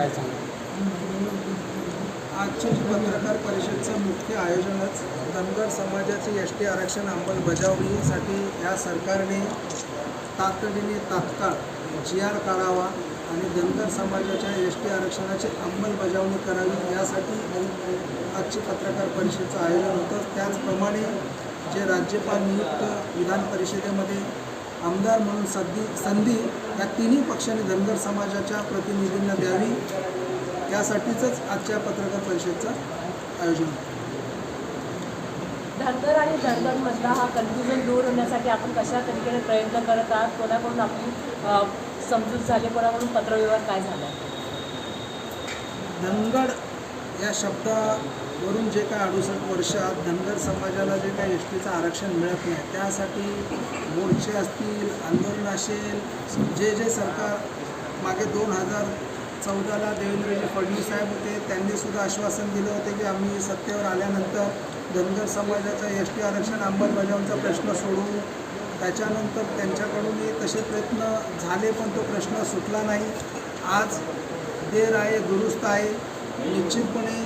काय सांगा आजची पत्रकार परिषदचं मुख्य आयोजनच धनगर समाजाची एस टी आरक्षण अंमलबजावणीसाठी या सरकारने तातडीने तात्काळ जी आर काढावा आणि धनगर समाजाच्या एस टी आरक्षणाची अंमलबजावणी करावी यासाठी आजची पत्रकार परिषदेचं आयोजन होतं. त्याचप्रमाणे जे राज्यपाल नियुक्त विधान परिषदेमध्ये आमदार म्हणून संधी संधी या तिन्ही पक्षांनी धनगर समाजाच्या प्रतिनिधींना द्यावी. यासाठीच आजच्या पत्रकार परिषदेचं आयोजन. धनगर आणि धनगरमधला हा कन्फ्युजन दूर होण्यासाठी आपण कशा तरीकेने प्रयत्न करत आहात? कोणाकडून आपली समजूत झाली? कोणाकडून पत्रव्यवहार काय झाला? धनगड या वरून जे काय अडुसष्ट वर्षात धनगर समाजाला जे काही एस टीचं आरक्षण मिळत नाही त्यासाठी मोर्चे असतील आंदोलन असेल जे जे सरकार मागे दोन हजार चौदाला देवेंद्रजी फडणवीस साहेब होते त्यांनीसुद्धा आश्वासन दिलं होते की आम्ही सत्तेवर आल्यानंतर धनगर समाजाचं एस टी आरक्षण अंमलबजावणीचा प्रश्न सोडवू त्याच्यानंतर त्यांच्याकडूनही तसे प्रयत्न झाले पण तो प्रश्न सुटला नाही. आज देर आहे दुरुस्त आहे. निश्चितपणे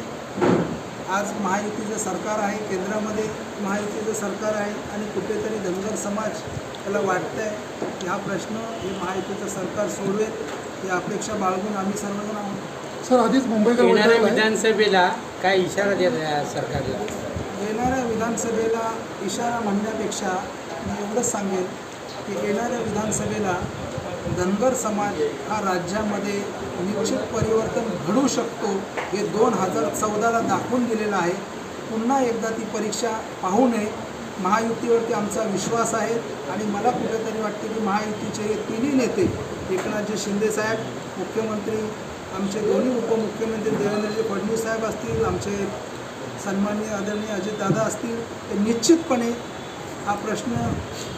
आज महायुतीचं सरकार आहे केंद्रामध्ये महायुतीचं सरकार आहे आणि कुठेतरी धनगर समाज त्याला वाटतं आहे की हा प्रश्न हे महायुतीचं सरकार सोडवेल ही अपेक्षा बाळगून आम्ही सर्वजण आहोत सर आधीच मुंबईकर येणाऱ्या. विधानसभेला काय इशारा आहे सरकारला येणाऱ्या विधानसभेला इशारा म्हणण्यापेक्षा मी एवढंच सांगेन की येणाऱ्या विधानसभेला धनगर समाज हा राज्यामध्ये निश्चित परिवर्तन घडू शकतो हे दोन हजार चौदाला दाखवून दिलेलं आहे. पुन्हा एकदा ती परीक्षा पाहू नये. महायुतीवरती आमचा विश्वास आहे आणि मला कुठेतरी वाटते की महायुतीचे हे तिन्ही नेते एकनाथजी शिंदेसाहेब मुख्यमंत्री आमचे दोन्ही उपमुख्यमंत्री देवेंद्रजी फडणवीस साहेब असतील आमचे सन्माननीय आदरणीय अजितदादा असतील ते निश्चितपणे हा प्रश्न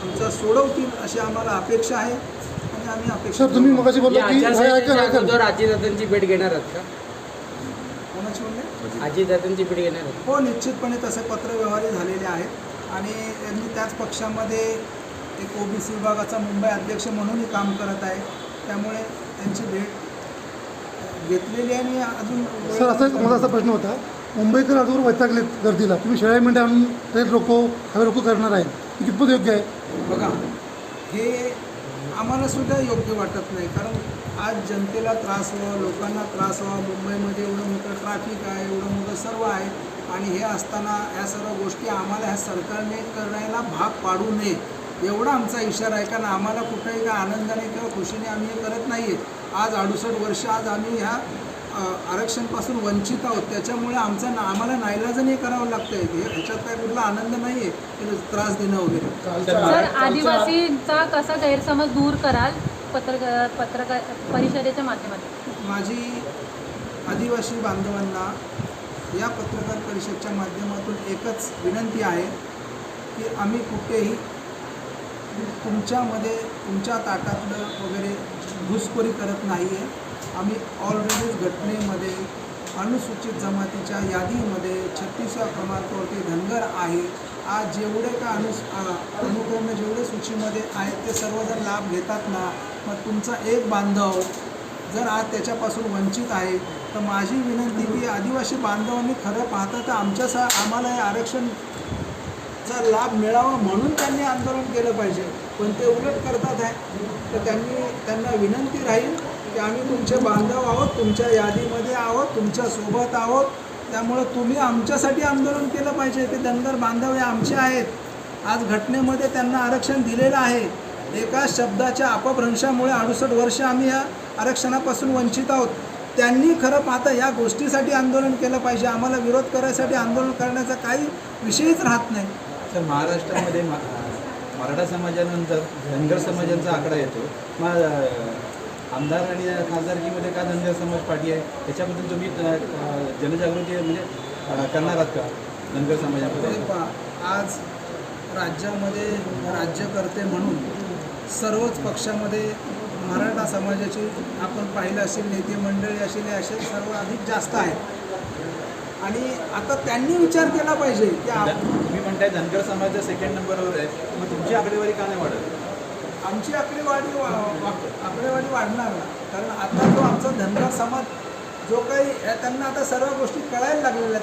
आमचा सोडवतील अशी आम्हाला अपेक्षा आहे. आणि आम्ही अपेक्षा सर तुम्ही मगाशी बोलला या की नाही, ऐका ऐका. भेट घेणार आहात का? कोणाची म्हणले आजीदादांची भेट घेणार आहात. हो निश्चितपणे तसे पत्रव्यवहारही झालेले आहेत. आणि यांनी त्याच पक्षामध्ये एक ओबीसी विभागाचा मुंबई अध्यक्ष म्हणूनही काम करत आहे. त्यामुळे त्यांची भेट घेतलेली आहे आणि अजून सर असा एक माझा असा प्रश्न होता. मुंबईकर आजवर वैतागलेत गर्दीला. तुम्ही शेळ्या मेंढ्या आणून ते रोको हवे रोको करणार आहेत. हे कितपत योग्य आहे? बघा हे आम्हाला सुद्धा योग्य वाटत नाही. कारण आज जनतेला त्रास व्हावा लोकांना त्रास व्हावा मुंबईमध्ये एवढं मोठं ट्रॅफिक आहे एवढं मोठं सर्व आहे आणि हे असताना या सर्व गोष्टी आम्हाला ह्या सरकारने करायला भाग पाडू नये. एवढा आमचा इशारा आहे. कारण आम्हाला कुठेही काय आनंदाने किंवा खुशीने आम्ही हे करत नाही आहे आज अडुसष्ट वर्ष आज आम्ही ह्या आरक्षणपासून वंचित आहोत. त्याच्यामुळे आमचा ना आम्हाला नाईलाजाने हे करावं लागतं आहे हे ह्याच्यात काय कुठला आनंद नाही आहे त्रास देणं वगैरे. सर आदिवासींचा कसा गैरसमज दूर कराल पत्रकार पत्रकार परिषदेच्या माध्यमातून? माझी आदिवासी बांधवांना या पत्रकार परिषदच्या माध्यमातून एकच विनंती आहे की आम्ही कुठेही तुमच्यामध्ये तुमच्या ताटातलं वगैरे घुसखोरी करत नाही आहे आम्ही ऑलरेडीच घटनेमध्ये अनुसूचित जमातीच्या यादीमध्ये छत्तीसव्या क्रमांकावरती धनगर आहे. आज जेवढे का अनु अनुक्रमे जेवढे सूचीमध्ये आहेत ते सर्वजण लाभ घेतात ना मग तुमचा एक बांधव जर आज त्याच्यापासून वंचित आहे तर माझी विनंती की आदिवासी बांधवांनी खरं पाहता तर आमच्यासा आम्हाला हे आरक्षणचा लाभ मिळावा म्हणून त्यांनी आंदोलन केलं पाहिजे. पण ते उलट करतात आहे. तर त्यांनी त्यांना विनंती राहील की आम्ही तुमचे बांधव आहोत तुमच्या यादीमध्ये आहोत तुमच्यासोबत आहोत. त्यामुळं तुम्ही आमच्यासाठी आंदोलन केलं पाहिजे. ते धनगर बांधव हे आमचे आहेत. आज घटनेमध्ये त्यांना आरक्षण दिलेलं आहे. एका शब्दाच्या अपभ्रंशामुळे अडुसष्ट वर्ष आम्ही या आरक्षणापासून वंचित आहोत. त्यांनी खरं पाहता या गोष्टीसाठी आंदोलन केलं पाहिजे. आम्हाला विरोध करायसाठी आंदोलन करण्याचा काही विषयच राहत नाही. तर महाराष्ट्रामध्ये मराठा समाजानंतर धनगर समाजांचा आकडा येतो. मग आमदार आणि खासदारकीमध्ये का धनगर समाज पार्टी आहे? त्याच्याबद्दल तुम्ही जनजागृती म्हणजे करणार आहात का? धनगर समाजाबद्दल पहा, आज राज्यामध्ये राज्यकर्ते म्हणून सर्वच पक्षामध्ये मराठा समाजाची आपण पाहिलं असेल नेते मंडळी असेल असे सर्व अधिक जास्त आहेत. आणि आता त्यांनी विचार केला पाहिजे की तुम्ही म्हणताय धनगर समाज सेकंड नंबरवर आहे. मग तुमची आकडेवारी का नाही वाढत? आमची आकडेवारी वा वा- आकडेवारी वाढणार ना. कारण आता जो आमचा धनगर समाज जो काही त्यांना आता सर्व गोष्टी कळायला लागलेल्या आहेत.